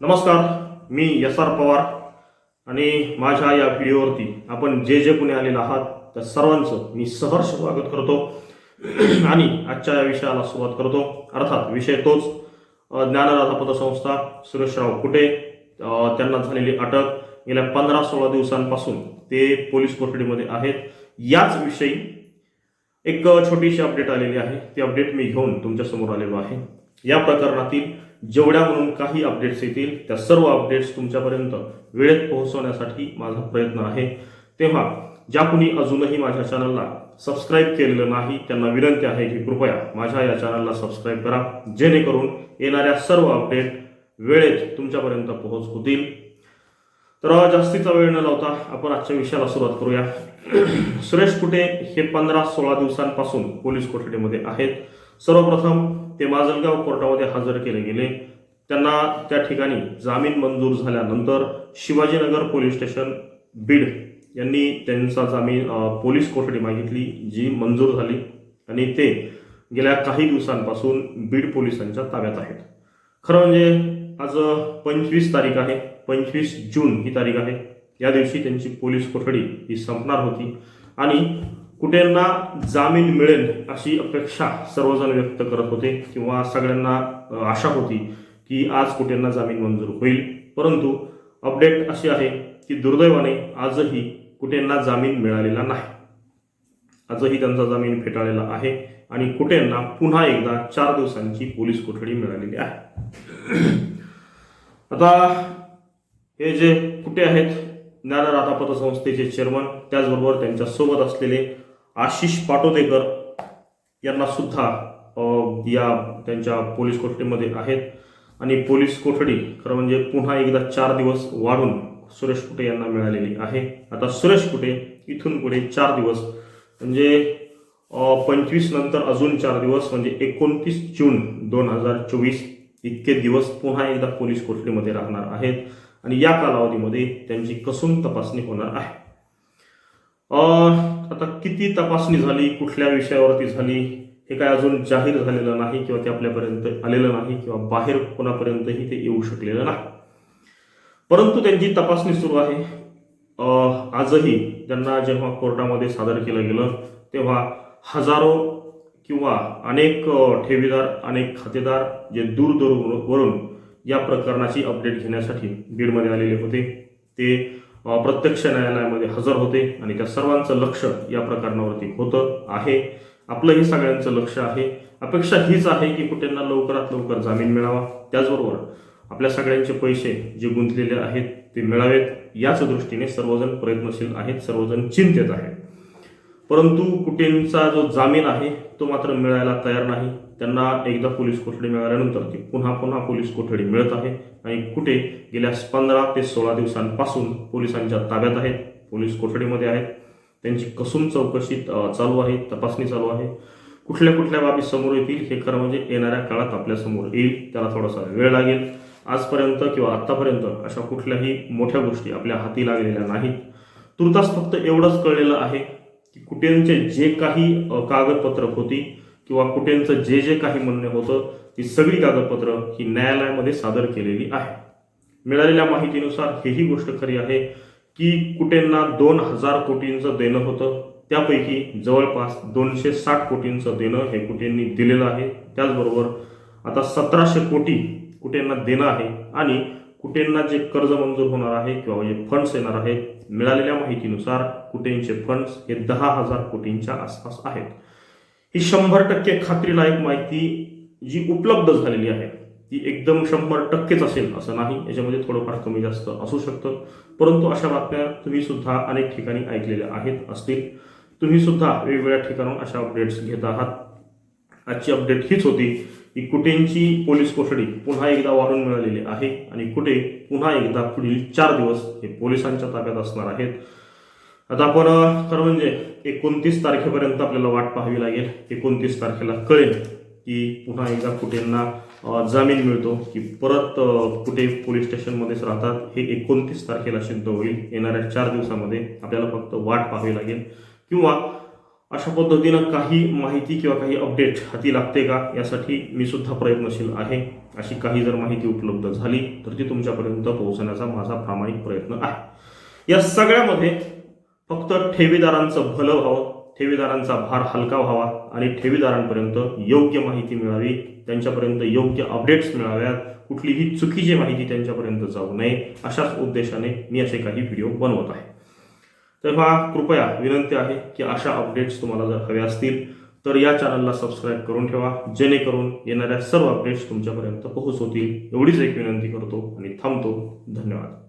नमस्कार मी S R Pawar आणि माझ्या या व्हिडिओवरती आपण जे जे कुणी आलेलं आहात त्या सर्वांचं मी सहर्ष स्वागत करतो. आणि आजच्या या विषयाला सुरुवात करतो. अर्थात विषय तोच. ज्ञानराधा पतसंस्था सुरेशराव कुटे त्यांना झालेली अटक गेल्या पंधरा सोळा दिवसांपासून ते पोलीस कोठडीमध्ये आहेत. याच विषयी एक छोटीशी अपडेट आलेली आहे. ती अपडेट मी घेऊन तुमच्यासमोर आलेलो आहे. या प्रकरणातील जेवढ्या म्हणून काही अपडेट्स येतील त्या सर्व अपडेट्स तुमच्यापर्यंत वेळेत पोहोचवण्यासाठी माझा प्रयत्न आहे. तेव्हा ज्या कुणी अजूनही माझ्या चॅनलला सबस्क्राईब केलेलं नाही त्यांना विनंती आहे की कृपया माझ्या या चॅनलला सबस्क्राईब करा. जेणेकरून येणाऱ्या सर्व अपडेट वेळेत तुमच्यापर्यंत पोहोच होतील तर जास्तीचा वेळ न लावता आपण आजच्या विषयाला सुरुवात करूया. सुरेश कुटे हे पंधरा सोळा दिवसांपासून पोलीस कोठडीमध्ये आहेत. सर्वप्रथम ते माजलगाव कोर्टामध्ये हजर केले गेले. त्यांना त्या ठिकाणी जामीन मंजूर झाल्यानंतर शिवाजीनगर पोलीस स्टेशन बीड यांनी त्यांचा जामीन पोलीस कोठडी मागितली जी मंजूर झाली. आणि ते गेल्या काही दिवसांपासून बीड पोलिसांच्या ताब्यात आहेत. खरं म्हणजे आज पंचवीस तारीख आहे. पंचवीस जून ही तारीख आहे. या दिवशी त्यांची पोलीस कोठडी ही संपणार होती. आणि कुठेंना जामीन मिळेल अशी अपेक्षा सर्वजण व्यक्त करत होते किंवा सगळ्यांना आशा होती की आज कुठेंना जामीन मंजूर होईल. परंतु अपडेट अशी आहे की दुर्दैवाने आजही कुठेंना जामीन मिळालेला नाही. आजही त्यांचा जामीन फेटाळलेला आहे आणि कुठेंना पुन्हा एकदा चार दिवसांची पोलीस कोठडी मिळालेली आहे. आता हे जे कुठे आहेत ज्ञानराधा पतसंस्थेचे चेअरमन त्याचबरोबर त्यांच्यासोबत असलेले आशिष पाटोदेकर यांना सुद्धा या त्यांच्या पोलीस कोठडीमध्ये आहेत. आणि पोलीस कोठडी खरं म्हणजे पुन्हा एकदा चार दिवस वाढून सुरेश कुटे यांना मिळालेली आहे. आता सुरेश कुटे इथून पुढे चार दिवस म्हणजे पंचवीस नंतर अजून चार दिवस म्हणजे एकोणतीस जून दोन हजार चोवीस इतके दिवस पुन्हा एकदा पोलीस कोठडीमध्ये राहणार आहेत. आणि या कालावधीमध्ये त्यांची कसून तपासणी होणार आहे. आता किती तपासणी झाली कुठल्या विषयावरती झाली हे काय अजून जाहीर झालेलं नाही किंवा ते आपल्यापर्यंत आलेलं नाही किंवा बाहेर कोणापर्यंतही ते येऊ शकलेलं नाही. परंतु त्यांची तपासणी सुरू आहे. आजही त्यांना जेव्हा कोर्टामध्ये सादर केलं गेलं तेव्हा हजारो किंवा अनेक ठेवीदार अनेक खातेदार जे दूरदूरवरून या प्रकरणाची अपडेट घेण्यासाठी बीडमध्ये आलेले होते. ते प्रत्यक्ष न्यायालयामध्ये हजर होते आणि त्या सर्वांचं लक्ष या प्रकरणावरती होतं आहे. आपलंही सगळ्यांचं लक्ष आहे. अपेक्षा हीच आहे की कुठेंना लवकरात लवकर जामीन मिळावा. त्याचबरोबर आपल्या सगळ्यांचे पैसे जे गुंतलेले आहेत ते मिळावेत. याच दृष्टीने सर्वजण प्रयत्नशील आहेत सर्वजण चिंतेत आहेत. परंतु कुटेंचा जो जामीन आहे तो मात्र मिळायला तयार नाही. त्यांना एकदा पोलीस कोठडी मिळाल्यानंतर ती पुन्हा पुन्हा पोलीस कोठडी मिळत आहे आणि कुठे गेल्या पंधरा ते सोळा दिवसांपासून पोलिसांच्या ताब्यात आहेत पोलीस कोठडीमध्ये आहेत. त्यांची कसून चौकशी चालू आहे तपासणी चालू आहे. कुठल्या कुठल्या बाबी समोर येतील हे खरं म्हणजे येणाऱ्या काळात आपल्यासमोर येईल त्याला थोडासा वेळ लागेल. आजपर्यंत किंवा आत्तापर्यंत अशा कुठल्याही मोठ्या गोष्टी आपल्या हाती लागलेल्या नाहीत. तुर्तास फक्त एवढंच कळलेलं आहे की कुटेंचे जे काही कागदपत्र होती किंवा कुटेंचं जे जे काही म्हणणं होतं ती सगळी कागदपत्र ही न्यायालयामध्ये सादर केलेली आहे मिळालेल्या माहितीनुसार हेही गोष्ट खरी आहे की कुटेंना दोन हजार कोटींचं देणं होतं. त्यापैकी जवळपास दोनशे साठ कोटींचं देणं हे कुटेंनी दिलेलं आहे. त्याचबरोबर आता सतराशे कोटी कुटेंना देणं आहे आणि कुटेंना जे कर्ज मंजूर होणार आहे किंवा जे फंड्स येणार आहेत मिळालेल्या माहितीनुसार कुटेंचे फंड्स हे दहा हजार कोटींच्या आसपास आहेत. ही शंभर टक्के खात्रीलायक माहिती जी उपलब्ध झालेली आहे ती एकदम शंभर टक्केच असेल असं नाही. याच्यामध्ये थोडंफार कमी जास्त असू शकतं. परंतु अशा बातम्या तुम्ही सुद्धा अनेक ठिकाणी ऐकलेल्या आहेत असतील. तुम्ही सुद्धा वेगवेगळ्या ठिकाणून अशा अपडेट्स घेत आहात. आजची अपडेट हीच होती. की कुटेंची पोलीस कोठडी पुन्हा एकदा वाढून मिळालेली आहे आणि कुठे पुन्हा एकदा पुढील चार दिवस हे पोलिसांच्या ताब्यात असणार आहेत. आता आपण खरं म्हणजे एकोणतीस तारखेपर्यंत आपल्याला वाट पाहावी लागेल. एकोणतीस तारखेला कळेल की पुन्हा एकदा कुठेंना जामीन मिळतो की परत कुठे पोलीस स्टेशनमध्येच राहतात हे एकोणतीस तारखेला सिद्ध होईल. येणाऱ्या चार दिवसामध्ये आपल्याला फक्त वाट पाहावी लागेल. किंवा अशा पद्धतीनं काही माहिती किंवा काही अपडेट हाती लागते का? यासाठी मी सुद्धा प्रयत्नशील आहे. अशी काही जर माहिती उपलब्ध झाली तर ती तुमच्यापर्यंत पोहोचण्याचा माझा प्रामाणिक प्रयत्न आहे. या सगळ्यामध्ये फक्त ठेवीदारांचं भलं व्हावं ठेवीदारांचा भार हलका व्हावा आणि ठेवीदारांपर्यंत योग्य माहिती मिळावी त्यांच्यापर्यंत योग्य अपडेट्स मिळाव्यात कुठलीही चुकीची माहिती त्यांच्यापर्यंत जाऊ नये अशाच उद्देशाने मी असे काही व्हिडिओ बनवत आहे. तेव्हा कृपया विनंती आहे की अशा अपडेट्स तुम्हाला जर हवे असतील तर या चॅनलला सबस्क्राईब करून ठेवा. जेणेकरून येणाऱ्या सर्व अपडेट्स तुमच्यापर्यंत पोहोचवतील. एवढीच एक विनंती करतो आणि थांबतो. धन्यवाद.